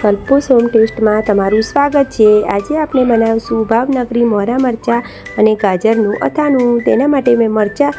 કલ્પોસ home ટેસ્ટમાં તમારું સ્વાગત છે. આજે આપણે બનાવશું ભાવનગરી મોરા મરચાં અને ગાજરનું અથાણું. તેના માટે મેં મરચાં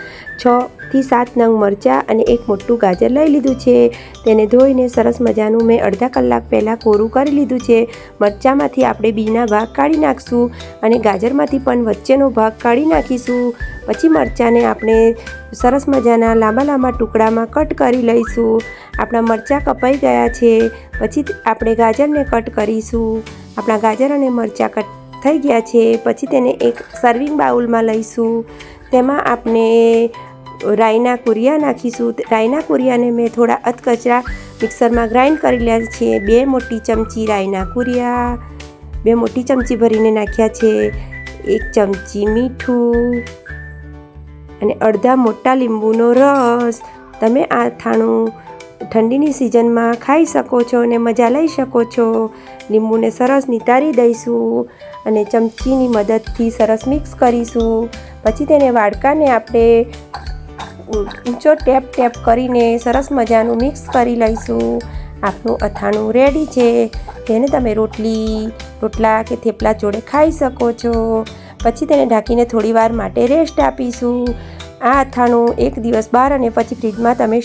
છથી સાત નંગ મરચાં અને એક મોટું ગાજર લઈ લીધું છે. તેને ધોઈને સરસ મજાનું મેં અડધા કલાક પહેલાં કોરું કરી લીધું છે. મરચાંમાંથી આપણે બીના ભાગ કાઢી નાખશું અને ગાજરમાંથી પણ વચ્ચેનો ભાગ કાઢી નાખીશું. પછી મરચાંને આપણે સરસ મજાના લાંબા લાંબા ટુકડામાં કટ કરી લઈશું. આપણા મરચાં કપાઈ ગયા છે. પછી આપણે ગાજરને કટ કરીશું. આપણા ગાજર અને મરચાં કટ થઈ ગયા છે. પછી તેને એક સર્વિંગ બાઉલમાં લઈશું. તેમાં આપણે રાઈના કુરિયા નાખીશું. રાઈના કુરિયાને મેં થોડા અધકચરા મિક્સરમાં ગ્રાઇન્ડ કરી લીધા છે. બે મોટી ચમચી રાઈના કુરિયા. બે મોટી ચમચી ભરીને નાખ્યા છે. એક ચમચી મીઠું. અને અડધા મોટા લીંબુનો રસ. તમે આ થાણું ઠંડીની સિઝનમાં ખાઈ શકો છો અને મજા લઈ શકો છો. લીંબુને સરસ નિતારી દઈશું અને ચમચીની મદદથી સરસ મિક્સ કરીશું. પછી તેને વાડકાને આપણે ઊંચો ટેપ ટેપ કરીને સરસ મજાનું મિક્સ કરી લઈશું. આપણું અથાણું રેડી છે. તેને તમે રોટલી, રોટલા કે થેપલા જોડે ખાઈ શકો છો. પછી તેને ઢાંકીને થોડીવાર માટે રેસ્ટ આપીશું. આ અથાણું એક દિવસ બહાર અને પછી ફ્રીજમાં તમે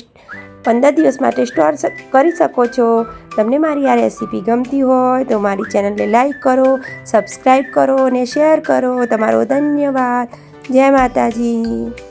પંદર દિવસ માટે સ્ટોર કરી શકો છો. તમને મારી આ રેસીપી ગમતી હોય તો મારી ચેનલને લાઈક કરો, સબસ્ક્રાઈબ કરો અને શેર કરો. તમારો ધન્યવાદ. જય માતાજી.